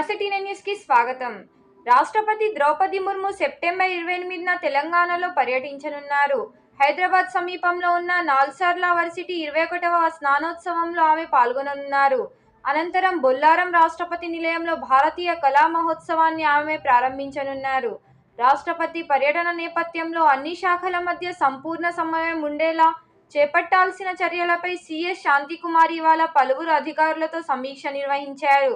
Varsity న్యూస్కి స్వాగతం. రాష్ట్రపతి ద్రౌపది ముర్ము సెప్టెంబర్ ఇరవై ఎనిమిదిన తెలంగాణలో పర్యటించనున్నారు. హైదరాబాద్ సమీపంలో ఉన్న నాల్సార్ల వర్సిటీ ఇరవై ఒకటవ స్నానోత్సవంలో ఆమె పాల్గొననున్నారు. అనంతరం బొల్లారం రాష్ట్రపతి నిలయంలో భారతీయ కళా మహోత్సవాన్ని ఆమె ప్రారంభించనున్నారు. రాష్ట్రపతి పర్యటన నేపథ్యంలో అన్ని శాఖల మధ్య సంపూర్ణ సమయం ఉండేలా చేపట్టాల్సిన చర్యలపై సీఎస్ శాంతికుమార్ ఇవాళ పలువురు అధికారులతో సమీక్ష నిర్వహించారు.